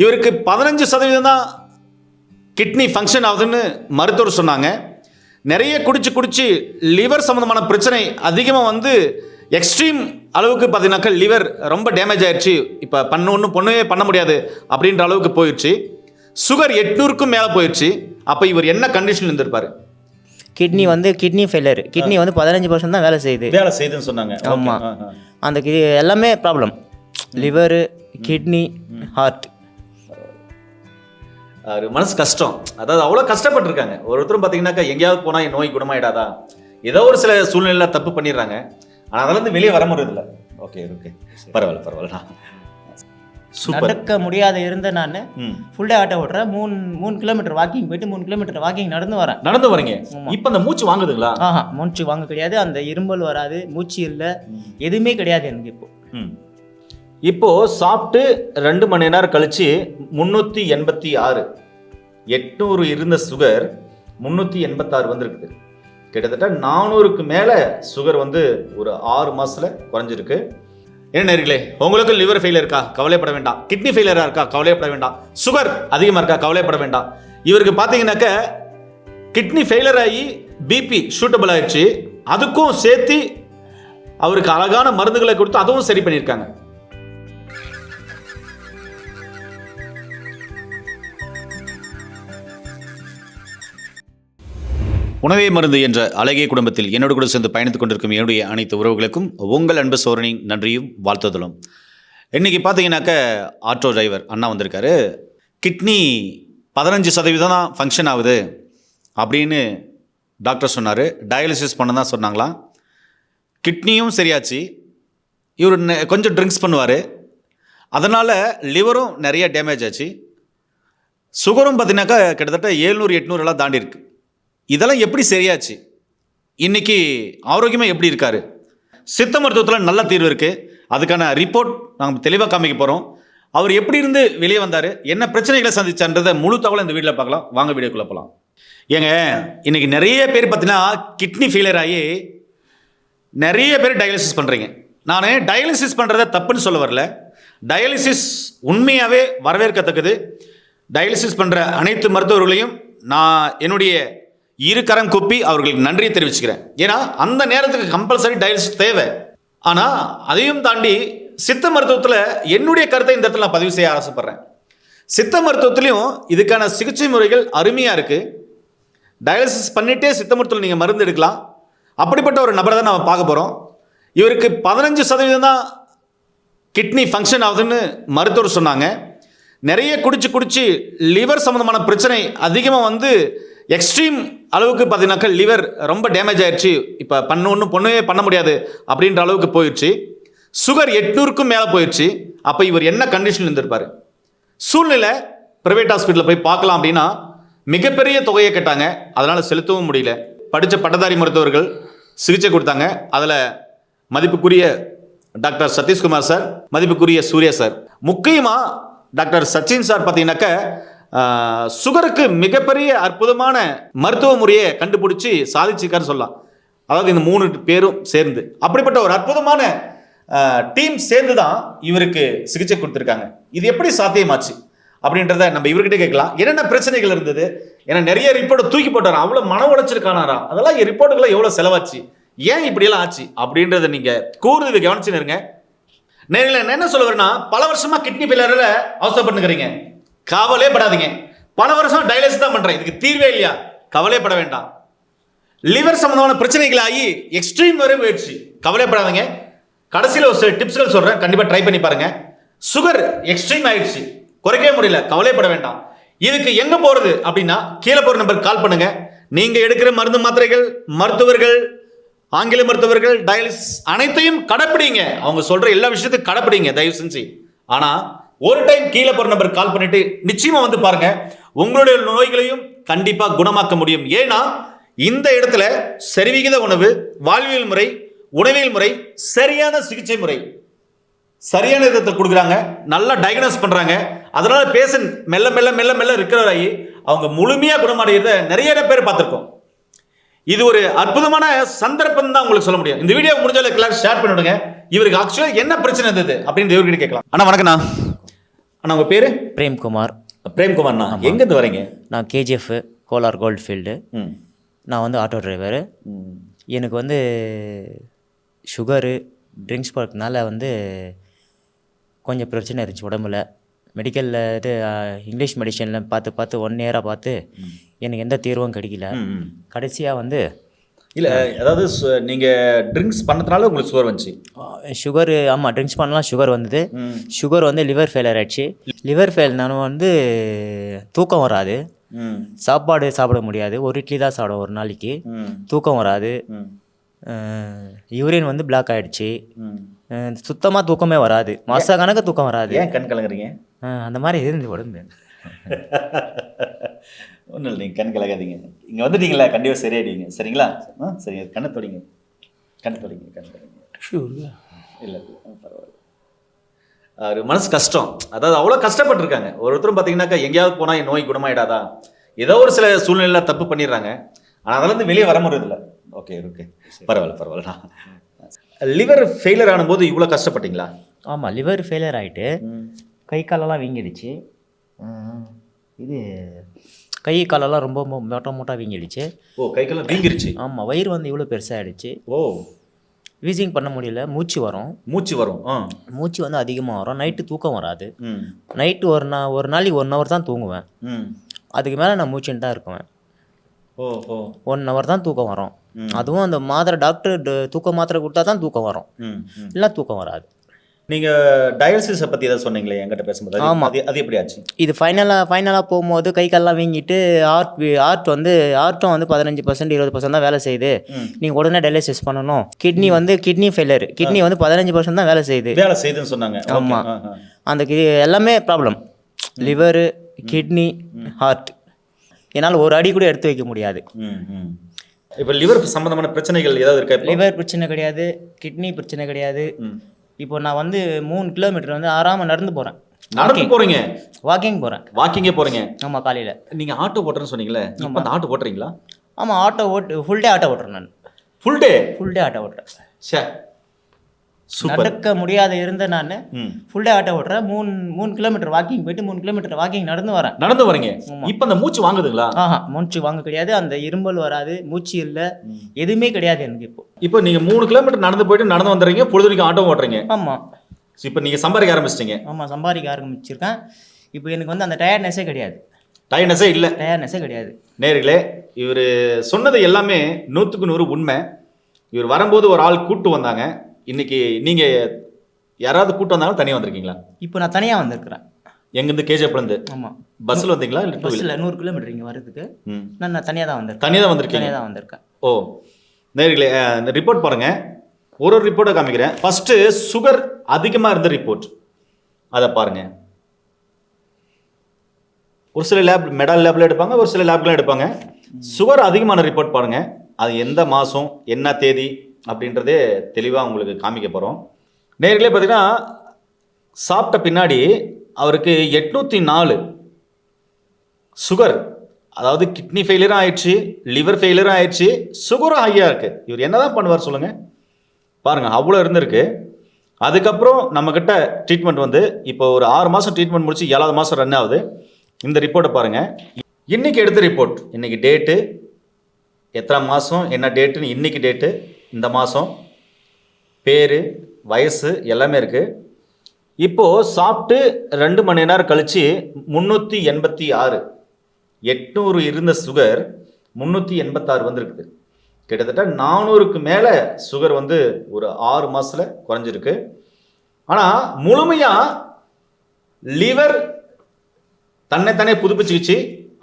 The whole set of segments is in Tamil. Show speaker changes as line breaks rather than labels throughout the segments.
இவருக்கு பதினஞ்சு சதவீதம் தான் கிட்னி ஃபங்க்ஷன் ஆகுதுன்னு மருத்துவர் சொன்னாங்க. நிறைய குடிச்சு குடிச்சு லிவர் சம்மந்தமான பிரச்சனை அதிகமாக வந்து எக்ஸ்ட்ரீம் அளவுக்கு பார்த்தீங்கன்னாக்கா லிவர் ரொம்ப டேமேஜ் ஆயிடுச்சு இப்போ பண்ண ஒன்றும் பொண்ணுமே பண்ண முடியாது அப்படின்ற அளவுக்கு போயிடுச்சு சுகர் எட்நூறுக்கும் மேலே போயிடுச்சு அப்போ இவர் என்ன கண்டிஷன் இருந்திருப்பாரு?
கிட்னி வந்து கிட்னி ஃபெயிலியர் கிட்னி வந்து பதினஞ்சு பர்சன்ட் தான் வேலை செய்யுது.
வேலை செய்யுதுன்னு சொன்னாங்க.
ஆமா. அந்த கி- எல்லாமே ப்ராப்ளம் லிவரு கிட்னி ஹார்ட்
மனசு கஷ்டம். அதாவது அவ்வளோ கஷ்டப்பட்டிருக்காங்க. ஒருத்தரும் பார்த்தீங்கன்னாக்கா எங்கேயாவது போனால் என் நோய் குணமாயிடாதா? ஏதோ ஒரு சில சூழ்நிலையில தப்பு பண்ணிடுறாங்க. ஆனால் அதில் இருந்து வெளியே வர முடியறதில்ல ஓகே ஓகே. பரவாயில்ல பரவாயில்ல. சூப்பர்
நடக்க முடியாத இருந்த நான் ஃபுல் டே ஆட்டோ ஓட்டுறேன். மூணு மூணு கிலோமீட்டர் வாக்கிங் போயிட்டு மூணு கிலோமீட்டர் வாக்கிங் நடந்து வரேன்.
நடந்து வரீங்க. இப்போ அந்த மூச்சு வாங்குதுங்களா?
ஆஹா மூச்சு வாங்க கிடையாது. அந்த இரும்பல் வராது மூச்சு இல்லை. எதுவுமே கிடையாது எனக்கு இப்போ.
இப்போது சாப்பிட்டு ரெண்டு மணி நேரம் கழித்து முந்நூற்றி எண்பத்தி ஆறு. எட்நூறு இருந்த சுகர் முந்நூற்றி எண்பத்தாறு வந்திருக்குது. கிட்டத்தட்ட நானூறுக்கு மேலே சுகர் வந்து ஒரு ஆறு மாதத்தில் குறைஞ்சிருக்கு. என்ன நேர்களே உங்களுக்கு லிவர் ஃபெயிலியர் இருக்கா? கவலைப்பட வேண்டாம். கிட்னி ஃபெயிலியராக இருக்கா? கவலைப்பட வேண்டாம். சுகர் அதிகமாக இருக்கா? கவலைப்பட வேண்டாம். இவருக்கு பார்த்தீங்கன்னாக்க கிட்னி ஃபெயிலியர் ஆகி பிபி ஷூட்டபிள் ஆயிடுச்சு. அதுக்கும் சேர்த்து அவருக்கு அழகான மருந்துகளை கொடுத்து அதுவும் சரி பண்ணியிருக்காங்க. உணவே மருந்து என்ற அழகிய குடும்பத்தில் என்னோடு கூட சேர்ந்து பயணித்துக் கொண்டிருக்கும் என்னுடைய அனைத்து உறவுகளுக்கும் உங்கள் அன்பு சோரனின் நன்றியும் வாழ்த்துதலும். இன்றைக்கி பார்த்தீங்கன்னாக்க ஆட்டோ டிரைவர் அண்ணா வந்திருக்காரு. கிட்னி பதினஞ்சு சதவீதம் தான் ஃபங்க்ஷன் ஆகுது அப்படின்னு டாக்டர் சொன்னார். டயாலிசிஸ் பண்ண தான் சொன்னாங்களாம் கிட்னியும் சரியாச்சு. இவர் கொஞ்சம் ட்ரிங்க்ஸ் பண்ணுவார். அதனால் லிவரும் நிறைய டேமேஜ் ஆச்சு. சுகரும் பார்த்தீங்கன்னாக்கா கிட்டத்தட்ட ஏழ்நூறு எட்நூறு எல்லாம் தாண்டி இருக்கு இதெல்லாம் எப்படி சரியாச்சு? இன்றைக்கி ஆரோக்கியமாக எப்படி இருக்கார்? சித்த மருத்துவத்தில் நல்ல தீர்வு இருக்குது அதுக்கான ரிப்போர்ட் நாங்கள் தெளிவாக காமிக்க போகிறோம் அவர் எப்படி இருந்து வெளியே வந்தார்? என்ன பிரச்சனைகளை சந்திச்சான்றதை முழு தகவலை இந்த வீடியோவில் பார்க்கலாம். வாங்க வீடியோக்குள்ளே போகலாம் ஏங்க இன்றைக்கி நிறைய பேர் பார்த்தீங்கன்னா கிட்னி ஃபெயிலியர் ஆகி நிறைய பேர் டயாலிசிஸ் பண்ணுறீங்க நான் டயாலிசிஸ் பண்ணுறத தப்புன்னு சொல்ல வரல. டயாலிசிஸ் உண்மையாகவே வரவேற்கத்தக்கது. டயாலிசிஸ் பண்ணுற அனைத்து மருத்துவர்களையும் நான் என்னுடைய இரு கரம் குப்பி அவர்களுக்கு நன்றியை தெரிவிச்சுக்கிறேன். ஏன்னா அந்த நேரத்துக்கு கம்பல்சரி டயல்ஸ் தேவை. ஆனால் அதையும் தாண்டி சித்த மருத்துவத்தில் என்னுடைய கருத்தை இந்த இடத்துல நான் பதிவு செய்ய ஆசைப்பட்றேன். சித்த மருத்துவத்திலையும் இதுக்கான சிகிச்சை முறைகள் அருமையாக இருக்குது டயாலிசிஸ் பண்ணிட்டே சித்த மருத்துவத்தில் நீங்கள் மருந்து எடுக்கலாம். அப்படிப்பட்ட ஒரு நபரை தான் நம்ம பார்க்க போகிறோம் இவருக்கு பதினஞ்சு சதவீதம் தான் கிட்னி ஃபங்க்ஷன் ஆகுதுன்னு மருத்துவர் சொன்னாங்க. நிறைய குடிச்சு குடிச்சு லிவர் சம்மந்தமான பிரச்சனை அதிகமாக வந்து எக்ஸ்ட்ரீம் அளவுக்கு பார்த்தீங்கன்னாக்கா லிவர் ரொம்ப டேமேஜ் ஆயிடுச்சு இப்போ பண்ண ஒன்றும் பொண்ணுமே பண்ண முடியாது அப்படின்ற அளவுக்கு போயிடுச்சு சுகர் எட்நூறுக்கும் மேலே போயிடுச்சு அப்போ இவர் என்ன கண்டிஷன் இருந்திருப்பார்? சூழ்நிலை ப்ரைவேட் ஹாஸ்பிட்டலில் போய் பார்க்கலாம் அப்படின்னா மிகப்பெரிய தொகையை கேட்டாங்க. அதனால் செலுத்தவும் முடியல. படித்த பட்டதாரி மருத்துவர்கள் சிகிச்சை கொடுத்தாங்க. அதில் மதிப்புக்குரிய டாக்டர் சதீஷ்குமார் சார் மதிப்புக்குரிய சூர்யா சார். முக்கியமாக டாக்டர் சச்சின் சார் பார்த்தீங்கன்னாக்க சுகருக்கு மிகப்பெரிய அற்புதமான மருத்துவ முறையை கண்டுபிடிச்சி சாதிச்சிருக்காருன்னு சொல்லலாம். அதாவது இந்த மூணு பேரும் சேர்ந்து. அப்படிப்பட்ட ஒரு அற்புதமான டீம் சேர்ந்து தான் இவருக்கு சிகிச்சை கொடுத்துருக்காங்க. இது எப்படி சாத்தியமாச்சு? அப்படின்றத நம்ம இவர்கிட்ட கேட்கலாம். என்னென்ன பிரச்சனைகள் இருந்தது? ஏன்னா நிறைய ரிப்போர்ட்டை தூக்கி போட்டாராம் அவ்வளோ மன உளைச்சல் காணாரா? அதெல்லாம் ரிப்போர்ட்டுகளை எவ்வளோ செலவாச்சு? ஏன் இப்படியெல்லாம் ஆச்சு? அப்படின்றத நீங்கள் கூர்ந்து கவனிச்சுன்னு இருங்க. நேரில் நான் என்ன சொல்லுவேன்னா பல வருஷமாக கிட்னி பில்லரில் அவசரப்பட்டுக்கிறீங்க கவலையே படாதீங்க. பல வருஷம் டயலிசிஸ் தான் பண்றேன். இதுக்கு தீர்வே இல்லையா? கவலைப்பட வேண்டாம். லிவர் சம்பந்தமான பிரச்சனைகள் ஆகி எக்ஸ்ட்ரீம் வரை போயிடுச்சு. கவலைப்படாதீங்க கடைசியில் ஒரு சில டிப்ஸ்கள் சொல்கிறேன் கண்டிப்பாக ட்ரை பண்ணி பாருங்க. சுகர் எக்ஸ்ட்ரீம் ஆயிடுச்சு. குறைக்கவே முடியல. கவலைப்பட வேண்டாம். இதுக்கு எங்கே போகிறது அப்படின்னா கீழே போகிற நம்பருக்கு கால் பண்ணுங்க. நீங்கள் எடுக்கிற மருந்து மாத்திரைகள் மருத்துவர்கள் ஆங்கில மருத்துவர்கள் டயாலிசிஸ் அனைத்தையும் கடைப்பிடிங்க. அவங்க சொல்கிற எல்லா விஷயத்தையும் கடைப்பிடிங்க. தயவு செஞ்சு. ஆனால் ஒரு டைம் கீழே போற நம்பருக்கு கால் பண்ணிட்டு நிச்சயமா வந்து பாருங்க உங்களுடைய நோய்களையும் கண்டிப்பா குணமாக்க முடியும். ஏன்னா இந்த இடத்துல சரிவிகித உணவு வாழ்வியல் முறை உணவியல் முறை சரியான சிகிச்சை முறை. சரியான விதத்தை கொடுக்குறாங்க நல்லா டயக்னோஸ் பண்றாங்க. அதனால பேஷண்ட் மெல்ல மெல்ல மெல்ல மெல்ல ரிக்கவர் ஆகி அவங்க முழுமையா குணமடைகிறத நிறைய பேர் பார்த்துருக்கோம். இது ஒரு அற்புதமான சந்தர்ப்பம் தான் உங்களுக்கு சொல்ல முடியும். இந்த வீடியோ முடிஞ்ச எல்லாரும் ஷேர் பண்ணிவிடுங்க. இவருக்கு ஆக்சுவலாக என்ன பிரச்சனை இருந்தது அப்படின்னு இவர்கிட்ட கேட்கலாம். அண்ணா வணக்கண்ணா அண்ணா உங்கள் பேர்?
பிரேம்குமார்.
பிரேம்குமார்ண்ணா. எங்கேருந்து வரீங்க?
நான் கேஜிஎஃப் கோலார் கோல்ட் ஃபீல்டு. நான் வந்து ஆட்டோ டிரைவரு. எனக்கு வந்து சுகரு ட்ரிங்க்ஸ் பழக்கனால வந்து கொஞ்சம் பிரச்சனை இருந்துச்சு உடம்புல. மெடிக்கலில் இது இங்கிலீஷ் மெடிசனில் பார்த்து பார்த்து ஒன் இயராக பார்த்து எனக்கு எந்த தீர்வும் கிடைக்கல. கடைசியாக வந்து
இல்லை அதாவது சு- நீங்க ட்ரிங்க்ஸ் பண்ணதுனால உங்களுக்கு சுகர் வந்துச்சு.
சுகரு ஆமாம் ட்ரிங்க்ஸ் பண்ணலாம் சுகர் வந்தது. சுகர் வந்து லிவர் ஃபெயிலியர் ஆயிடுச்சு. லிவர் ஃபெயில்னாலும் வந்து தூக்கம் வராது. சாப்பாடு சாப்பிட முடியாது. ஒரு இட்லி தான் சாப்பிடுவோம் ஒரு நாளைக்கு. தூக்கம் வராது. யூரின் வந்து பிளாக் ஆகிடுச்சு சுத்தமாக தூக்கமே வராது. மாத கணக்கு தூக்கம் வராது.
ஏன் கண் கலங்குறீங்க?
அந்த மாதிரி இருந்து உடம்பு.
ஒன்றும் இல்லை நீங்கள் கண் கலகாதீங்க. இங்கே வந்துட்டீங்களா? கண்டிப்பாக சரியாயிடுவீங்க சரிங்களா? ஆ சரிங்க கண்ணை தொடங்க. கண்ணை தொடங்க கண்ணை தொடங்க. இல்லை பரவாயில்ல. ஒரு மனசு கஷ்டம். அதாவது அவ்வளோ கஷ்டப்பட்டிருக்காங்க. ஒருத்தரும் பார்த்தீங்கன்னாக்கா எங்கேயாவது போனால் என் நோய் குணமாயிடாதா? ஏதோ ஒரு சில சூழ்நிலையில் தப்பு பண்ணிடுறாங்க. ஆனால் அதிலேருந்து வெளியே வர முடியறதில்ல ஓகே ஓகே. பரவாயில்ல பரவாயில்ல லிவர் ஃபெயிலியர் ஆனும்போது இவ்வளோ கஷ்டப்பட்டீங்களா?
ஆமாம் லிவர் ஃபெயிலியர் ஆகிட்டு கை காலெல்லாம் வீங்கிடுச்சு. இது கை காலெல்லாம் ரொம்ப மொட்டை மொட்டா வீங்கிடுச்சு.
ஓ கை காலம் வீங்கிருச்சு?
ஆமாம் வயிறு வந்து இவ்வளோ பெருசாகிடுச்சு
ஓ.
வீசிங் பண்ண முடியல மூச்சு வரும்.
மூச்சு வரும் ஆ.
மூச்சு வந்து அதிகமாக வரும் நைட்டு தூக்கம் வராது. நைட்டு ஒரு நா ஒரு நாளைக்கு ஒன் ஹவர் தான் தூங்குவேன்.
ம்.
அதுக்கு மேலே நான் மூச்சுன்னு தான் இருக்குவேன்.
ஓ ஓ.
ஒன் ஹவர் தான் தூக்கம் வரும். அதுவும் அந்த மாத்திரை டாக்டர் ட- தூக்க மாத்திரை கொடுத்தா தான் தூக்கம் வரும். இல்லைன்னா தூக்கம் வராது.
நீங்கள் டயாலிசிஸை பற்றி ஏதாவது சொன்னீங்களே என்கிட்ட பேசும்போது? அது-
ஆமா.
அது அது எப்படி ஆச்சு?
இது ஃபைனலாக ஃபைனலாக போகும்போது கை கால்லாம் வீங்கிட்டு ஆர்ட் ஆர்ட் வந்து ஆர்ட்டும் வந்து பதினஞ்சு பர்சன்ட் இருபது பர்சன்ட் தான் வேலை செய்யுது. நீங்கள் உடனே டயாலிசிஸ் பண்ணணும். கிட்னி வந்து கிட்னி ஃபெயிலியர் கிட்னி வந்து பதினஞ்சு பர்சன்ட் தான் வேலை செய்யுது.
வேலை செய்யுதுன்னு சொன்னாங்க. Okay.
ஆமா.
ஆ, ஆ.
அந்த கி எல்லாமே ப்ராப்ளம் லிவரு கிட்னி ஹார்ட் என்னால் ஒரு அடி கூட எடுத்து வைக்க முடியாது.
இப்போ லிவர் சம்பந்தமான பிரச்சனைகள் ஏதாவது இருக்கா
லிவர் பிரச்சனை கிடையாது கிட்னி பிரச்சனை கிடையாது. இப்போ நான் வந்து மூணு கிலோமீட்டர் வந்து ஆறாம நடந்து போகிறேன்
நடந்து போறீங்க?
வாக்கிங் போகிறேன்
வாக்கிங்கே போறீங்க.
ஆமாம் காலையில்.
நீங்க ஆட்டோ ஓட்டுறேன்னு சொன்னீங்களே இப்போ அந்த ஆட்டோ ஓட்டுறீங்களா?
ஆமாம் ஆட்டோ ஓட்டு ஃபுல் டே ஆட்டோ ஓட்டுறேன் நான்.
Full day
full day auto ஓட்டுறேன்.
சூப்பர்
நடக்க முடியாத இருந்த நான் ஃபுல் டே ஆட்டோ ஓட்டுறேன். மூணு மூணு கிலோமீட்டர் வாக்கிங் போயிட்டு மூணு கிலோமீட்டர் வாக்கிங் நடந்து வரேன்.
நடந்து வரீங்க. இப்போ அந்த மூச்சு வாங்குதுங்களா?
ஆஹா மூச்சு வாங்க கிடையாது. அந்த இரும்பல் வராது மூச்சு இல்லை. எதுவுமே கிடையாது எனக்கு இப்போ.
இப்போ நீங்க மூணு கிலோமீட்டர் நடந்து போயிட்டு நடந்து வந்துடுறீங்க பொழுதுனைக்கும் ஆட்டோ ஓட்டுறீங்க.
ஆமாம்
இப்போ நீங்க சம்பாதிக்க ஆரம்பிச்சிட்டீங்க.
ஆமாம் சம்பாதிக்க ஆரம்பிச்சிருக்கேன். இப்போ எனக்கு வந்து அந்த டயர்ட்னஸே கிடையாது.
டயர்னஸே இல்லை.
டயர்ட்னஸே கிடையாது.
நேர்களே இவர் சொன்னது எல்லாமே நூற்றுக்கு நூறு உண்மை. இவர் வரும்போது ஒரு ஆள் கூட்டு வந்தாங்க. இன்னைக்கு நீங்க யாராவது கூட்டு வந்தாலும் தனியாக வந்திருக்கீங்களா?
இப்போ நான் தனியாக வந்திருக்கிறேன்.
எங்கேருந்து? கேஜப்லேருந்து
ஆமாம்
பஸ்ஸில் வந்தீங்களா இல்லை
பஸ்ஸில் நூறு கிலோமீட்டர் இங்கே வர்றதுக்கு. நான் நான் தனியாக தான் வந்திருக்கேன்.
தனியாக தான் வந்திருக்கீங்க?
தனியாக தான் வந்திருக்கேன்.
ஓ நேர்களே ரிப்போர்ட் பாருங்க. ஒரு ஒரு ரிப்போர்ட்டை காமிக்கிறேன். ஃபர்ஸ்ட் சுகர் அதிகமாக இருந்த ரிப்போர்ட் அதை பாருங்க. ஒரு சில லேப் மெடல் லேப்ல எடுப்பாங்க ஒரு சில லேப்லாம் எடுப்பாங்க. சுகர் அதிகமான ரிப்போர்ட் பாருங்க. அது எந்த மாதம் என்ன தேதி அப்படின்றதே தெளிவாக உங்களுக்கு காமிக்க போகிறோம் நேர்களே பார்த்தீங்கன்னா சாப்பிட்ட பின்னாடி அவருக்கு எட்நூற்றி நாலு சுகர் அதாவது கிட்னி ஃபெயிலியரும் ஆயிடுச்சு லிவர் ஃபெயிலியரும் ஆயிடுச்சு சுகரும் ஹையாக இருக்குது இவர் என்னதான் பண்ணுவார் சொல்லுங்கள் பாருங்கள் அவ்வளோ இருந்திருக்கு. அதுக்கப்புறம் நம்மக்கிட்ட ட்ரீட்மெண்ட் வந்து இப்போ ஒரு ஆறு மாதம் ட்ரீட்மெண்ட் முடிச்சு ஏழாவது மாதம் ரன் ஆகுது. இந்த ரிப்போர்ட்டை பாருங்கள் இன்றைக்கி எடுத்த ரிப்போர்ட் இன்றைக்கி டேட்டு எத்தனை மாதம் என்ன டேட்டுன்னு இன்றைக்கி டேட்டு இந்த மாதம் பேர் வயசு எல்லாமே இருக்குது இப்போது சாப்பிட்டு ரெண்டு மணி நேரம் கழித்து முந்நூற்றி எண்பத்தி ஆறு எட்நூறு இருந்த சுகர் முந்நூற்றி எண்பத்தாறு வந்திருக்குது. கிட்டத்தட்ட நானூறுக்கு மேலே சுகர் வந்து ஒரு ஆறு மாதத்தில் குறைஞ்சிருக்கு. ஆனால் முழுமையாக லிவர் தன்னைத்தானே புதுப்பிச்சுக்கிச்சு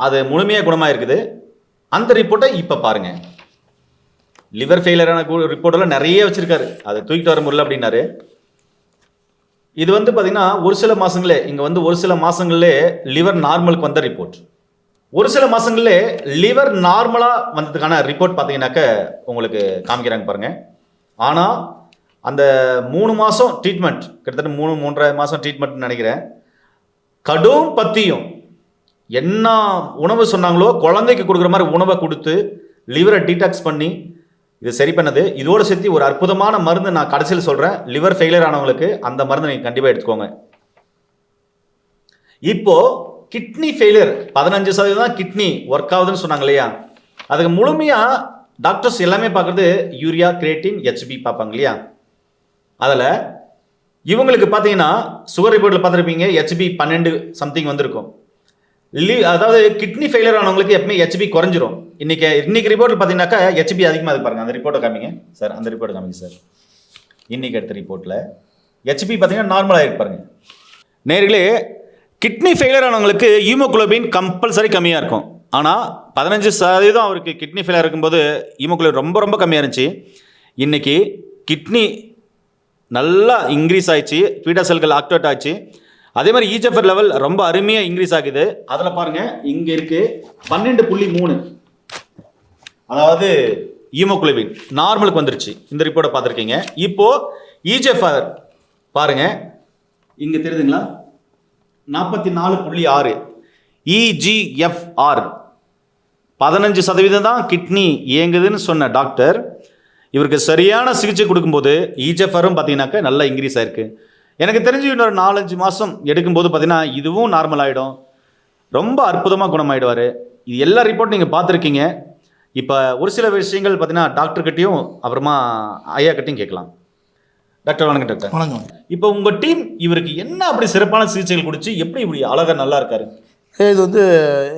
அது முழுமையாக குணமாக இருக்குது அந்த ரிப்போர்ட்டை இப்போ பாருங்கள் லிவர் ஃபெயிலரான ரிப்போர்ட்டெல்லாம் நிறைய வச்சுருக்காரு. அதை தூக்கிட்டு வர முடியல அப்படின்னாரு. இது வந்து பார்த்தீங்கன்னா ஒரு சில மாதங்களே இங்கே வந்து ஒரு சில மாதங்களே லிவர் நார்மலுக்கு வந்த ரிப்போர்ட் ஒரு சில மாதங்களே லிவர் நார்மலாக வந்ததுக்கான ரிப்போர்ட் பார்த்தீங்கன்னாக்க உங்களுக்கு காமிக்கிறாங்க பாருங்கள் ஆனால் அந்த மூணு மாதம் ட்ரீட்மெண்ட் கிட்டத்தட்ட மூணு மூன்றரை மாதம் ட்ரீட்மெண்ட் நினைக்கிறேன். கடும் பத்தியும் என்ன உணவு சொன்னாங்களோ குழந்தைக்கு கொடுக்குற மாதிரி உணவை கொடுத்து லிவரை டீடாக்ஸ் பண்ணி இது சரி பண்ணது. இதோடு சேர்த்து ஒரு அற்புதமான மருந்து நான் கடைசியில் சொல்கிறேன் லிவர் ஃபெயிலியர் ஆனவங்களுக்கு அந்த மருந்து நீங்கள் கண்டிப்பாக எடுத்துக்கோங்க. இப்போ கிட்னி ஃபெயிலியர் பதினஞ்சு சதவீதம் தான் கிட்னி ஒர்க் ஆகுதுன்னு சொன்னாங்க இல்லையா? அதுக்கு முழுமையாக டாக்டர்ஸ் எல்லாமே பார்க்குறது யூரியா கிரேட்டின் ஹெச்பி பார்ப்பாங்க இல்லையா? அதில் இவங்களுக்கு பார்த்தீங்கன்னா சுகர் ரிப்போர்ட்டில் பார்த்துருப்பீங்க ஹெச்பி பன்னெண்டு சம்திங் வந்திருக்கும். அதாவது கிட்னி ஃபெயிலியர் ஆனவங்களுக்கு எப்பவுமே ஹெச்பி குறைஞ்சிரும். இன்னைக்கு இன்னைக்கு ரிப்போர்ட்டில் பார்த்தீங்கன்னாக்கா ஹெச்பி அதிகமாக இருக்கு பாருங்க. அந்த ரிப்போர்ட்டை காமிங்க. சார் அந்த ரிப்போர்ட்டை காமிங்க சார். இன்னைக்கு எடுத்த ரிப்போர்ட்டில் ஹெச்பி பார்த்தீங்கன்னா நார்மலாக இருக்கு பாருங்க. நேர்களே கிட்னி ஃபெயிலியர் ஆனவங்களுக்கு ஹீமோகுளோபின் கம்பல்சரி கம்மியாக இருக்கும். ஆனால் பதினஞ்சு சதவீதம் அவருக்கு கிட்னி ஃபெயிலியர் இருக்கும்போது ஹீமோக்ளோபின் ரொம்ப ரொம்ப கம்மியாக இருந்துச்சு. இன்னைக்கு கிட்னி நல்லா இன்க்ரீஸ் ஆயிடுச்சு. பீட்டா செல்கள் ஆக்டிவேட் ஆச்சு அதே மாதிரி ஈஜெஃபர் லெவல் ரொம்ப அருமையாக இன்க்ரீஸ் ஆகுது. அதில் பாருங்க இங்கே இருக்கு பன்னெண்டு புள்ளி மூணு. அதாவது ஈமோகுளோபின் நார்மலுக்கு வந்துருச்சு. இந்த ரிப்போர்ட்டை பார்த்துருக்கீங்க. இப்போ ஈஜெஃபர் பாருங்க. இங்கே தெரியுதுங்களா? நாற்பத்தி நாலு புள்ளி ஆறு. இஜிஎஃப்ஆர் பதினஞ்சு சதவீதம் தான் கிட்னி இயங்குதுன்னு சொன்ன டாக்டர் இவருக்கு சரியான சிகிச்சை கொடுக்கும்போது ஈஜெஃபரும் பார்த்தீங்கன்னாக்கா நல்லா இன்க்ரீஸ் ஆயிருக்கு. எனக்கு தெரிஞ்சு இன்னொரு நாலஞ்சு மாதம் எடுக்கும்போது பார்த்தீங்கன்னா இதுவும் நார்மல் ஆகிடும் ரொம்ப அற்புதமாக குணமாயிடுவார். இது எல்லா ரிப்போர்ட் நீங்கள் பார்த்துருக்கீங்க. இப்போ ஒரு சில விஷயங்கள் பார்த்தீங்கன்னா டாக்டர்கிட்டையும் அப்புறமா ஐயா கிட்டையும் கேட்கலாம். டாக்டர் வணக்கம் டாக்டர்.
வணக்கம்.
இப்போ உங்கள் டீம் இவருக்கு என்ன அப்படி சிறப்பான சிகிச்சைகள் கொடுத்து எப்படி இப்படி அழகா நல்லா இருக்காரு?
இது வந்து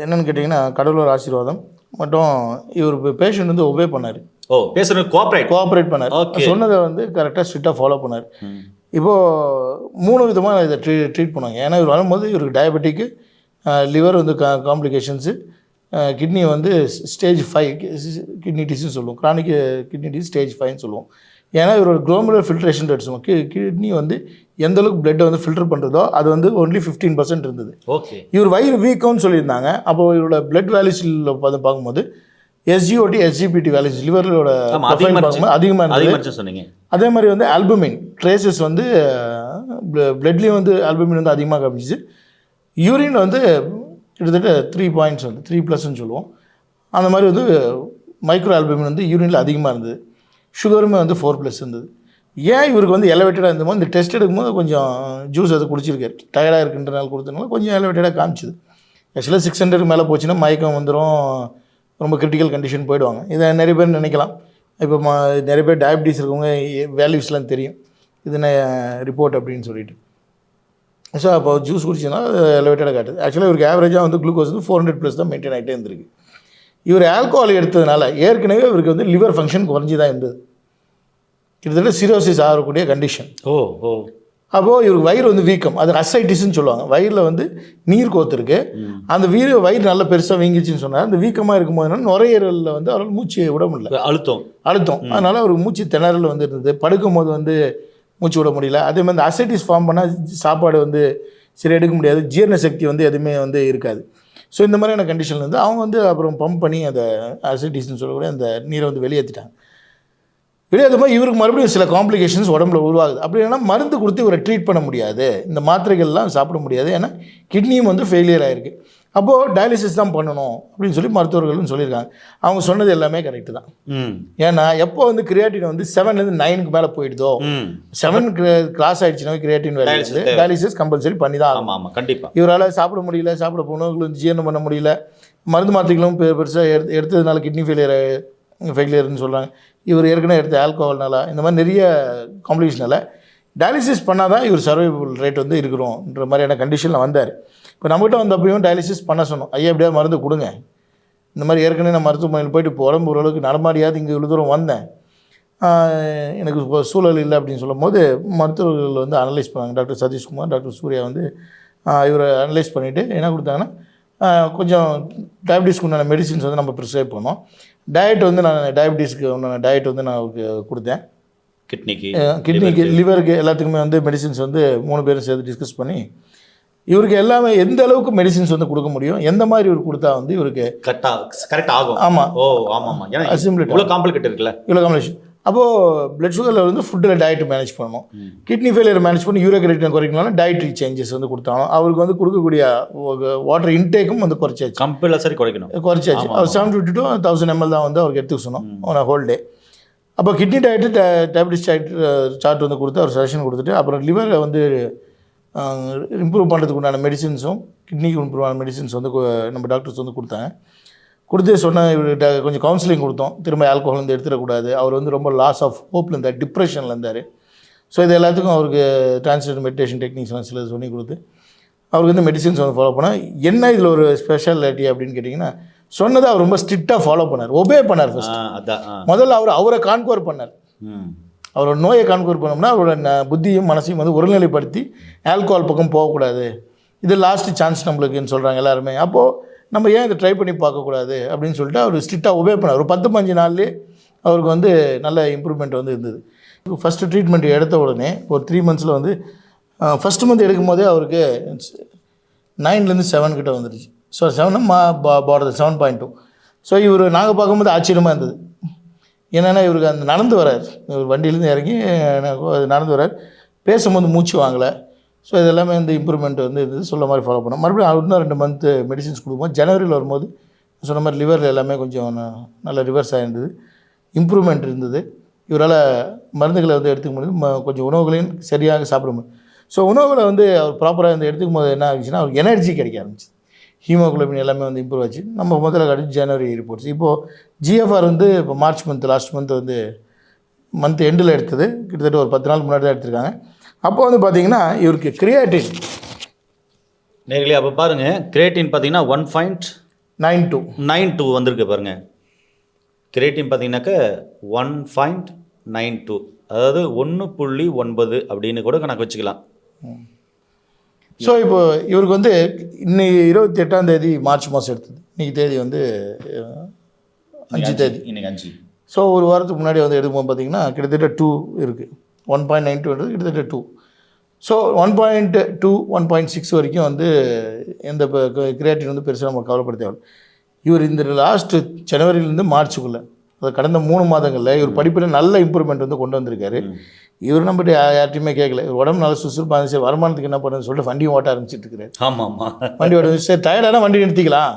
என்னன்னு கேட்டிங்கன்னா கடவுளோட ஆசீர்வாதம். மற்றும் இவர் பேஷண்ட் வந்து ஒபே பண்ணார்.
ஓ பேசுறது கோஆப்ரேட்
கோஆப்ரேட் பண்ணார். சொன்னதை வந்து கரெக்டாக ஸ்ட்ரிக்டாக ஃபாலோ பண்ணார். இப்போது மூணு விதமாக இதை ட்ரீ ட்ரீட் பண்ணுவாங்க ஏன்னா இவர் வரும்போது இவருக்கு டயபெட்டிக்கு லிவர் வந்து கா காம்ப்ளிகேஷன்ஸு கிட்னி வந்து ஸ்டேஜ் ஃபைவ் கிட்னி டிசீஸ் சொல்லுவோம். கிரானிக் கிட்னி டிசீஸ் ஸ்டேஜ் ஃபைவ்னு சொல்லுவோம். ஏன்னா இவரோட குளோமுலர் ஃபில்ட்ரேஷன் ரேட் சொல்லுவோம் கி கிட்னி வந்து எந்த அளவுக்கு பிளட்டை வந்து ஃபில்டர் பண்ணுறதோ அது வந்து ஒன்லி ஃபிஃப்டீன் பர்சன்ட் இருந்தது.
ஓகே.
இவர் வயிறு வீக்கம்னு சொல்லியிருந்தாங்க. அப்போ இவரோட பிளட் வேல்யூஸில் பார்த்து பார்க்கும்போது எஸ்ஜிஓடி எஸ்ஜிபிடி வேல்யூஸ் லிவரோட பார்க்கும்போது அதிகமாக
சொன்னீங்க.
அதே மாதிரி வந்து ஆல்புமின் ட்ரேசஸ் வந்து பிளட்லேயும் வந்து ஆல்புமின் வந்து அதிகமாக காமிச்சிச்சு. யூரின் வந்து கிட்டத்தட்ட த்ரீ பாயிண்ட்ஸ் வந்து த்ரீ ப்ளஸ்ன்னு சொல்லுவோம். அந்த மாதிரி வந்து மைக்ரோ ஆல்புமின் வந்து யூரினில் அதிகமாக இருந்தது. சுகருமே வந்து ஃபோர் ப்ளஸ் இருந்தது. ஏன் இவருக்கு வந்து எலவேட்டடாக இருந்தமோ இந்த டெஸ்ட் எடுக்கும்போது கொஞ்சம் ஜூஸ் அது குடிச்சிருக்காரு. டயர்டாக இருக்குன்றனால கொடுத்தனால கொஞ்சம் எலவேட்டடாக காமிச்சிது. ஆக்சுவலாக சிக்ஸ் ஹண்ட்ரட் மேலே போச்சுன்னா மயக்கம் வந்துடும் ரொம்ப கிரிட்டிக்கல் கண்டிஷன் போயிடுவாங்க. இதை நிறைய பேர் நினைக்கலாம். இப்போ ம நிறைய பேர் டயபிட்டிஸ் இருக்கவங்க வேல்யூஸ்லாம் தெரியும். இது ரிப்போர்ட் அப்படின்னு சொல்லிட்டு. ஸோ அப்போ ஜூஸ் குடிச்சுன்னா எலவேட்டடாக காட்டுது. ஆக்சுவலாக இவருக்கு ஆவரேஜாக வந்து குளுக்கோஸ் வந்து ஃபோர் ஹண்ட்ரட் ப்ளஸ் தான் மெயின்டைன் ஆகிட்டே இருந்திருக்கு. இவர் ஆல்கோஹால் எடுத்ததுனால ஏற்கனவே இவருக்கு வந்து லிவர் ஃபங்க்ஷன் குறைஞ்சி தான் இருந்தது. கிட்டத்தட்ட சிரோசிஸ் ஆகக்கூடிய கண்டிஷன்
ஓ ஓ.
அப்போது இவருக்கு வயிறு வந்து வீக்கம். அது அசைட்டிஸ்ன்னு சொல்லுவாங்க. வயிறில் வந்து நீர் கோத்துருக்கு அந்த வீர வயிறு நல்ல பெருசாக வீங்கிச்சுன்னு சொன்னார் அந்த வீக்கமாக இருக்கும்போது என்னன்னா நுரையீரலில் வந்து அவரால் மூச்சு விட முடியல.
அழுத்தம்.
அழுத்தம். அதனால் அவருக்கு மூச்சு திணறல் வந்து இருந்தது. படுக்கும்போது வந்து மூச்சு விட முடியல. அதே மாதிரி இந்த அசைட்டிஸ் ஃபார்ம் பண்ணால் சாப்பாடு வந்து சரி எடுக்க முடியாது. ஜீரண சக்தி வந்து எதுவுமே வந்து இருக்காது. ஸோ இந்த மாதிரியான கண்டிஷனில் இருந்து அவங்க வந்து அப்புறம் பம்ப் பண்ணி அந்த அசைட்டிஸ்னு சொல்லக்கூடிய அந்த நீரை வந்து வெளியேற்றிட்டாங்க வெளியேற்றும்போது இவருக்கு மறுபடியும் சில காம்ப்ளிகேஷன்ஸ் உடம்புல உருவாகுது. அப்படி இல்லைன்னா மருந்து கொடுத்து இவரை ட்ரீட் பண்ண முடியாது. இந்த மாத்திரைகள்லாம் சாப்பிட முடியாது. ஏன்னா கிட்னியும் வந்து ஃபெயிலியர் ஆகிருக்கு அப்போது டயாலிசிஸ் தான் பண்ணணும் அப்படின்னு சொல்லி மருத்துவர்களும் சொல்லியிருக்காங்க. அவங்க சொன்னது எல்லாமே கரெக்டு தான். ஏன்னா எப்போ வந்து கிரியாட்டின் வந்து செவன்லேருந்து நைனுக்கு மேலே போயிடுதோ செவன் கிராஸ் ஆயிடுச்சுன்னா கிரியாட்டின்
தேவை.
டயாலிசிஸ் கம்பல்சரி பண்ணி தான்
ஆமாம் ஆமாம் கண்டிப்பாக
இவரால் சாப்பிட முடியல சாப்பிட போனவங்களுக்கு ஜீரணம் பண்ண முடியல மருந்து மாத்திரைகளும் பெருசாக எடுத்து எடுத்ததுனால கிட்னி ஃபெயிலியர் ஃபெயிலியர்னு சொல்கிறாங்க இவர் ஏற்கனவே எடுத்த ஆல்கோஹால்னால இந்த மாதிரி நிறைய காம்ப்ளிகேஷனால் டயாலிசிஸ் பண்ணால் தான் இவர் சர்வைவல் ரேட் வந்து இருக்கிறோன்ற மாதிரியான கண்டிஷனில் வந்தார். இப்போ நம்மகிட்ட வந்தப்பையும் டயாலிசிஸ் பண்ண சொன்னோம். ஐயா எப்படியாவது மருந்து கொடுங்க. இந்த மாதிரி ஏற்கனவே நான் மருத்துவமனையில் போயிட்டு இப்போ உடம்பு ஓரளவுக்கு நடமாடியாவது இங்கே இவ்வளோ தூரம் வந்தேன். எனக்கு இப்போ சூழல் இல்லை அப்படின்னு சொல்லும் போது மருத்துவர்கள் வந்து அனலைஸ் பண்ணாங்க. டாக்டர் சதீஷ்குமார் டாக்டர் சூர்யா வந்து இவரை அனலைஸ் பண்ணிவிட்டு என்ன கொடுத்தாங்கன்னா கொஞ்சம் டயபிட்டிஸ்க்கு உண்டான மெடிசின்ஸ் வந்து நம்ம ப்ரிஸ்கிரைப் பண்ணோம். டயட் வந்து நான் டயபிட்டிஸ்க்கு உண்டான டயட் வந்து நான் அவருக்கு கொடுத்தேன்.
கிட்னிக்கு
கிட்னிக்கு லிவருக்கு எல்லாத்துக்குமே வந்து மெடிசின்ஸ் வந்து மூணு பேரும் சேர்த்து டிஸ்கஸ் பண்ணி இவருக்கு எல்லாமே எந்த அளவுக்கு மெடிசின்ஸ் வந்து கொடுக்க முடியும் எந்த மாதிரி இவர் கொடுத்தா வந்து இவருக்கு
கரெக்டாக கரெக்ட் ஆகும்.
ஆமாம்
ஓ ஆமாம் ஆமாம். ஏன்னா இவ்வளோ காம்ப்ளிகேட் இருக்குல்ல.
இவ்வளோ காம்பினேஷன் அப்போது பிளட் சுகரில் வந்து ஃபுட்டில் டயட் மேனேஜ் பண்ணணும். கிட்னி ஃபெயிலியர் மேனேஜ் பண்ணி யூரியா கிரெட்டின் குறைக்கணும்னா டயட்ரி சேஞ்சஸ் வந்து கொடுத்தாலும் அவருக்கு வந்து கொடுக்கக்கூடிய வாட்டர் இன்டேக்கும் வந்து குறைச்சாச்சு.
கம்பல்சரி குறைக்கணும்.
குறைச்சாச்சு. அவர் seven fifty to thousand ML தான் வந்து அவருக்கு எடுத்துக்க சொன்னோம் ஒன் ஹோல் டே அப்போ kidney diet diabetes diet chart வந்து கொடுத்து அவர் சஜஷன் கொடுத்துட்டு அப்புறம் லிவரை வந்து இம்ப்ரூவ் பண்ணுறதுக்கு உண்டான மெடிசின்ஸும் கிட்னிக்கு இம்ப்ரூவ் ஆன மெடிசின்ஸ் வந்து நம்ம டாக்டர்ஸ் வந்து கொடுத்தாங்க. கொடுத்து சொன்ன இவர்கிட்ட கொஞ்சம் கவுன்சிலிங் கொடுத்தோம். திரும்ப ஆல்கோஹால் வந்து எடுத்துடக்கூடாது. அவர் வந்து ரொம்ப லாஸ் ஆஃப் ஹோப்பில் இருந்தார் டிப்ரெஷனில் இருந்தார். ஸோ இது எல்லாத்துக்கும் அவருக்கு டிரான்ஸ்லேட் மெடிடேஷன் டெக்னிக்ஸ்லாம் சில சொல்லி கொடுத்து அவருக்கு வந்து மெடிசின்ஸ் வந்து ஃபாலோ பண்ணால் என்ன இதில் ஒரு ஸ்பெஷாலிட்டி அப்படின்னு கேட்டிங்கன்னா சொன்னதை அவர் ரொம்ப ஸ்ட்ரிக்டாக ஃபாலோ பண்ணார். ஒபே பண்ணார் ஃபஸ்ட். முதல்ல அவர் அவரை கான்கோர் பண்ணார். அவரோட நோயை கான்கூர் பண்ணோம்னா அவரோட புத்தியும் மனசையும் வந்து ஒருநிலைப்படுத்தி ஆல்கோஹால் பக்கம் போகக்கூடாது. இது லாஸ்ட் சான்ஸ் நம்மளுக்குன்னு சொல்கிறாங்க எல்லாருமே. அப்போது நம்ம ஏன் இதை ட்ரை பண்ணி பார்க்கக்கூடாது அப்படின்னு சொல்லிட்டு அவர் ஸ்ட்ரிக்டாக ஒபே பண்ணார். ஒரு பத்து பஞ்சு நாள்லேயே அவருக்கு வந்து நல்ல இம்ப்ரூவ்மெண்ட் வந்து இருந்தது. ஃபஸ்ட்டு ட்ரீட்மெண்ட் எடுத்த உடனே ஒரு த்ரீ மந்த்ஸில் வந்து ஃபஸ்ட் மந்த் எடுக்கும் போதே அவருக்கு நைன்லேருந்து செவன் கிட்ட வந்துடுச்சு ஸோ செவன் மா பாடுறது செவன் பாயிண்ட் டூ ஸோ இவர் நாங்கள் பார்க்கும்போது ஆச்சரியமாக இருந்தது. என்னென்னா இவருக்கு அந்த நடந்து வரார். இவர் வண்டியிலேருந்து இறங்கி நடந்து வரார். பேசும்போது மூச்சு வாங்கலை. ஸோ இது எல்லாமே இந்த இம்ப்ரூவ்மெண்ட் வந்து இருந்தது சொல்ல மாதிரி ஃபாலோ பண்ணோம். மறுபடியும் இன்னும் ரெண்டு மந்த்து மெடிசின்ஸ் கொடுப்போம் ஜனவரியில் வரும்போது சொன்ன மாதிரி லிவரில் எல்லாமே கொஞ்சம் நல்லா ரிவர்ஸ் ஆகிருந்தது இம்ப்ரூவ்மெண்ட் இருந்தது. இவரால் மருந்துகளை வந்து எடுத்துக்க முடியும் கொஞ்சம் உணவுகளையும் சரியாக சாப்பிட முடியும் ஸோ உணவுகளை வந்து அவர் ப்ராப்பராக வந்து எடுத்துக்கும் போது என்ன ஆச்சுன்னா அவருக்கு எனர்ஜி கிடைக்க ஆரம்பிச்சிது. ஹீமோகுளோபின் எல்லாமே வந்து இம்ப்ரூவ் ஆச்சு. நம்ம முதல்ல கடிச்சு ஜனவரி ரிப்போர்ட்ஸ் இப்போது ஜிஎஃப்ஆர் வந்து இப்போ மார்ச் மந்த் லாஸ்ட் மந்த் வந்து மந்த் எண்டில் எடுத்தது. கிட்டத்தட்ட ஒரு பத்து நாள் முன்னாடி தான் எடுத்திருக்காங்க. அப்போ வந்து பார்த்தீங்கன்னா இவருக்கு கிரியாட்டின்
நேர்களே அப்போ பாருங்க. கிரேட்டின் பார்த்தீங்கன்னா one point
nine two
nine two வந்திருக்கு பாருங்க. கிரேட்டின் பார்த்தீங்கன்னாக்க ஒன் பாயிண்ட் நைன் டூ அதாவது ஒன்று புள்ளி ஒன்பது அப்படின்னு கூட கணக்கு வச்சுக்கலாம்.
ஸோ இப்போ இவருக்கு வந்து இன்னைக்கு இருபத்தி எட்டாம் தேதி மார்ச் மாதம் எடுத்தது. இன்னைக்கு தேதி வந்து அஞ்சு தேதி.
இன்னைக்கு அஞ்சு.
ஸோ ஒரு வாரத்துக்கு முன்னாடி வந்து எடுக்கும்போது பார்த்தீங்கன்னா கிட்டத்தட்ட டூ இருக்குது ஒன் பாயிண்ட் நைன் டூன்றது கிட்டத்தட்ட two so one point two one point six வரைக்கும் வந்து எந்த கிரியேட்டின் வந்து பெருசாக நம்ம கவலைப்பட தேவை இவர் இந்த லாஸ்ட் ஜனவரியிலேருந்து மார்ச்சுக்குள்ளே அது கடந்த மூணு மாதங்களில் இவர் படிப்பில் நல்ல இம்ப்ரூவ்மெண்ட் வந்து கொண்டு வந்திருக்காரு. இவர் நம்மகிட்ட யார்ட்டையுமே கேட்கல இவர் உடம்பு நல்லா சுறுசுறுப்பாக இருந்துச்சு. வருமானத்துக்கு என்ன பண்ணுன்னு சொல்லிட்டு வண்டியும் ஓட்ட ஆரம்பிச்சிட்டு இருக்கிறாரு.
ஆமாம் ஆமாம்
வண்டி ஓட்ட சரி டயர்டான வண்டி நிறுத்திக்கலாம்.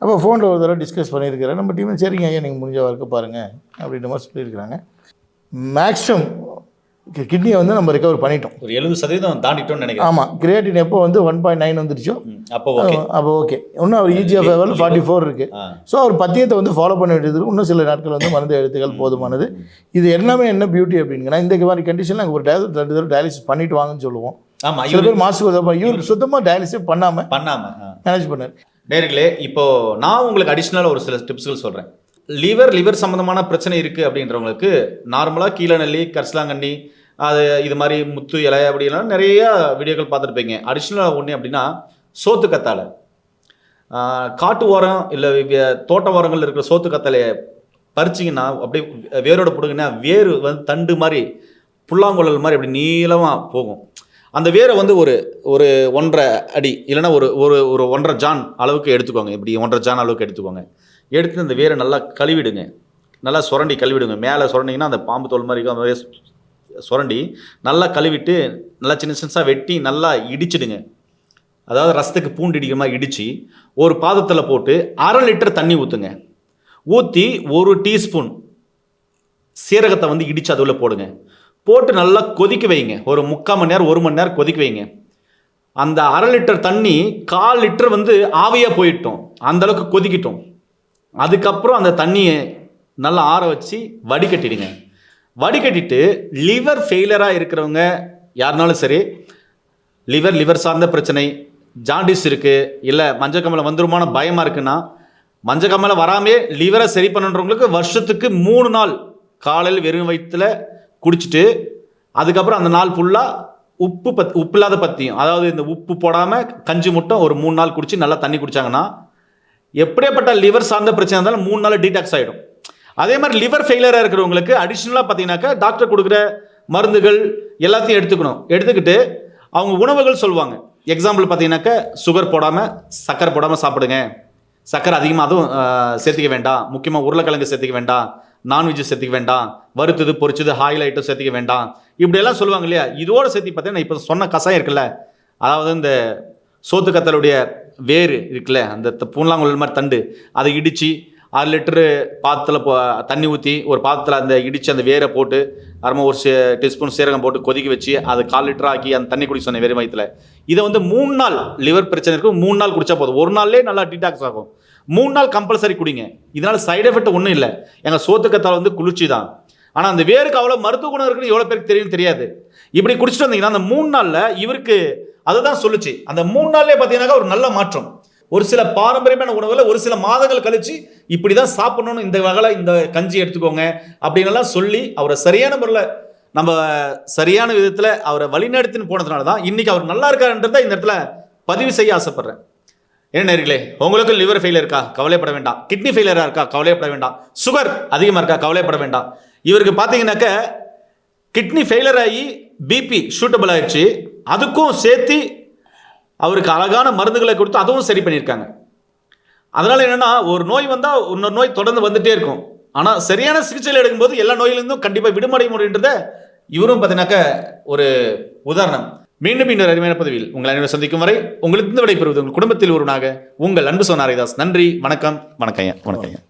அப்போ ஃபோனில் ஒரு தடவை டிஸ்கஸ் பண்ணியிருக்கிறேன் நம்ம டீம் சரிங்க ஐயா நீங்கள் முடிஞ்ச ஒர்க்கு பாருங்கள் அப்படின்ற மாதிரி சொல்லியிருக்கிறாங்க. மேக்ஸிமம் கிட்னியை வந்து நம்ம ரெக்கவர் பண்ணிட்டோம்.
ஒரு எழுபது சதவீதம் தாண்டிட்டோம்னு நினைக்கிறேன்.
ஆமாம் கிரியேட்டின் எப்போ வந்து ஒன் பாயிண்ட் நைன் வந்துருச்சோ
அப்போ ஓகே
அப்போ ஓகே இன்னும் அவர் இஜிஎஃப் லெவல் ஃபார்ட்டி ஃபோர் இருக்குது ஸோ அவர் பத்தியத்தை வந்து ஃபாலோ பண்ண வேண்டியது. இன்னும் சில நாட்கள் வந்து மருந்து எழுத்துக்கள் போதுமானது. இது எல்லாமே என்ன பியூட்டி அப்படிங்கன்னா இந்த மாதிரி கண்டிஷனில் நாங்கள் ஒரு டயல் ரெண்டு தடவை டயாலிசிஸ் பண்ணிட்டு வாங்கன்னு சொல்லுவோம்.
ஆமாம்
சில பேர் தடவை இவர் சுத்தமாக டயாலிசிஸ் பண்ணாமல்
பண்ணாம ஆ.
மேனேஜ் பண்ணார்.
நேர்களே இப்போ நான் உங்களுக்கு அடிஷ்னலாக ஒரு சில டிப்ஸ்கள் சொல்கிறேன் லிவர் லிவர் சம்மந்தமான பிரச்சனை இருக்குது அப்படின்றவங்களுக்கு நார்மலாக கீழநெல்லி கரிசலாங்கண்ணி அது இது மாதிரி முத்து இலை அப்படிலாம் நிறைய வீடியோக்கள் பார்த்துருப்பீங்க. அடிஷ்னலாக ஒன்று அப்படின்னா சோத்து கத்தாழை. காட்டு ஓரம் இல்லை தோட்ட ஓரங்கள் இருக்கிற சோத்து கத்தாழையை பறிச்சிங்கன்னா அப்படியே வேரோட பிடுங்கன்னா வேர் வந்து தண்டு மாதிரி புல்லாங்குழல் மாதிரி அப்படி நீளமாக போகும். அந்த வேரை வந்து ஒரு ஒரு ஒன்றரை அடி இல்லைன்னா ஒரு ஒரு ஒரு ஒன்றரை ஜான் அளவுக்கு எடுத்துக்கோங்க. இப்படி ஒன்றரை ஜான் அளவுக்கு எடுத்துக்கோங்க. எடுத்து அந்த வேரை நல்லா கழுவிடுங்க. நல்லா சுரண்டி கழுவிடுங்க. மேலே சுரண்டிங்கன்னா அந்த பாம்பு தோல் மாதிரி இருக்கும். அந்த மாதிரி சுரண்டி நல்லா கழுவிட்டு நல்லா சின்ன சின்னசாக வெட்டி நல்லா இடிச்சிடுங்க. அதாவது ரசத்துக்கு பூண்டு இடிக்கிற மாதிரி இடித்து ஒரு பாதத்தில் போட்டு அரை லிட்டர் தண்ணி ஊற்றுங்க ஊற்றி ஒரு டீஸ்பூன் சீரகத்தை வந்து இடித்து அது போடுங்க. போட்டு நல்லா கொதிக்க வைங்க. ஒரு முக்கால் மணி நேரம் ஒரு மணி நேரம் கொதிக்க வைங்க. அந்த அரை லிட்டர் தண்ணி கால் லிட்டர் வந்து ஆவியாக போயிட்டோம். அந்த அளவுக்கு கொதிக்கிட்டோம். அதுக்கப்புறம் அந்த தண்ணியை நல்லா ஆற வச்சு வடிகட்டிடுங்க. வடிகட்டிட்டு லிவர் ஃபெயிலியராக இருக்கிறவங்க யாருனாலும் சரி லிவர் லிவர் சார்ந்த பிரச்சனை ஜாண்டிஸ் இருக்குது இல்லை மஞ்சக்கமலை வந்துருமான பயமாக இருக்குன்னா மஞ்சக்கமலை வராமே லிவரை சரி பண்ணுறவங்களுக்கு வருஷத்துக்கு மூணு நாள் காலையில் வெறும் வயிற்றில் குடிச்சிட்டு அதுக்கப்புறம் அந்த நாள் ஃபுல்லாக உப்பு பத் உப்பு இல்லாத பத்தியும் அதாவது இந்த உப்பு போடாமல் கஞ்சி முட்டை ஒரு மூணு நாள் குடித்து நல்லா தண்ணி குடித்தாங்கன்னா எப்படியாப்பட்ட லிவர் சார்ந்த பிரச்சனை இருந்தாலும் மூணு நாள் டீடாக்ஸ் ஆகிடும் அதே மாதிரி லிவர் ஃபெயிலியராக இருக்கிறவங்களுக்கு அடிஷ்னலாக பார்த்தீங்கன்னாக்கா டாக்டர் கொடுக்குற மருந்துகள் எல்லாத்தையும் எடுத்துக்கணும். எடுத்துக்கிட்டு அவங்க உணவுகள் சொல்லுவாங்க. எக்ஸாம்பிள் பார்த்தீங்கன்னாக்கா சுகர் போடாமல் சக்கரை போடாமல் சாப்பிடுங்க. சக்கரை அதிகமாக அதுவும் சேர்த்திக்க வேண்டாம். முக்கியமாக உருளைக்கிழங்கு சேர்த்திக்க வேண்டாம். நான்வெஜ் சேர்த்திக்க வேண்டாம். வறுத்தது பொரிச்சது ஹாயில் ஐட்டம் சேர்த்திக்க வேண்டாம். இப்படியெல்லாம் சொல்லுவாங்க இல்லையா? இதோட சேர்த்து பார்த்தீங்கன்னா இப்போ சொன்ன கசாயம் இருக்குல்ல அதாவது இந்த சோத்து கத்தலுடைய வேர் இருக்குல்ல அந்த பூலாங்குழல் மாதிரி தண்டு அதை இடித்து ஆறு லிட்டரு பாத்திரத்தில் போ தண்ணி ஊற்றி ஒரு பாத்திரத்தில் அந்த இடித்து அந்த வேரை போட்டு அப்புறமா ஒரு சி டீஸ்பூன் சீரகம் போட்டு கொதிக்க வச்சு அது கால் லிட்டர் ஆக்கி அந்த தண்ணி குடிக்க சொன்னேன் வெறும் வயிற்றுல இதை வந்து மூணு நாள் லிவர் பிரச்சனை இருக்கும் மூணு நாள் குடித்தா போதும். ஒரு நாள்லேயே நல்லா டீடாக்ஸ் ஆகும். மூணு நாள் கம்பல்சரி குடிங்க. இதனால் சைடு எஃபெக்ட் ஒன்றும் இல்லை. எங்கள் சோத்துக்கத்தால் வந்து குளிர்ச்சி தான். ஆனால் அந்த வேருக்கு அவ்வளோ மருத்துவ குணம் இருக்குன்னு எவ்வளோ பேருக்கு தெரியும் தெரியாது. இப்படி குடிச்சிட்டு வந்தீங்கன்னா அந்த மூணு நாளில் இவருக்கு அதை தான் சொல்லுச்சு. அந்த மூணு நாள்லேயே பார்த்தீங்கன்னாக்கா ஒரு நல்ல மாற்றம். ஒரு சில பாரம்பரியமான உணவுகளை ஒரு சில மாதங்கள் கழிச்சு இப்படி தான் சாப்பிடணும் இந்த வகையில் இந்த கஞ்சி எடுத்துக்கோங்க அப்படின்னு எல்லாம் சொல்லி அவரை சரியான முறையில் நம்ம சரியான விதத்தில் அவரை வழிநடத்தின்னு போனதுனால தான் இன்றைக்கி அவர் நல்லா இருக்காருன்றதை இந்த இடத்துல பதிவு செய்ய ஆசைப்பட்றேன். என்ன நேர்களே உங்களுக்கு லிவர் ஃபெயிலியர் இருக்கா? கவலைப்பட வேண்டாம். கிட்னி ஃபெயிலியராக இருக்கா? கவலைப்பட வேண்டாம். சுகர் அதிகமாக இருக்கா? கவலைப்பட வேண்டாம். இவருக்கு பார்த்தீங்கன்னாக்க கிட்னி ஃபெயிலர் ஆகி பிபி ஷூட்டபிள் ஆயிடுச்சு. அதுக்கும் சேர்த்து அவருக்கு அழகான மருந்துகளை கொடுத்து அதுவும் சரி பண்ணியிருக்காங்க. அதனால் என்னென்னா ஒரு நோய் வந்தால் இன்னொரு நோய் தொடர்ந்து வந்துகிட்டே இருக்கும். ஆனால் சரியான சிகிச்சையில் எடுக்கும்போது எல்லா நோயிலிருந்தும் கண்டிப்பாக விடுமுறை முடியுன்றத இவரும் பார்த்தீங்கன்னாக்க ஒரு உதாரணம். மீண்டும் இன்னொரு அருமையான பதவியில் உங்கள் அனைவரும் சந்திக்கும் வரை உங்களுக்கு விடைபெறுவது உங்கள் குடும்பத்தில் ஒருவனாக உங்கள் அன்பு சோனாரிதாஸ் நன்றி வணக்கம் வணக்கம் ஐயா வணக்கம் ஐயா.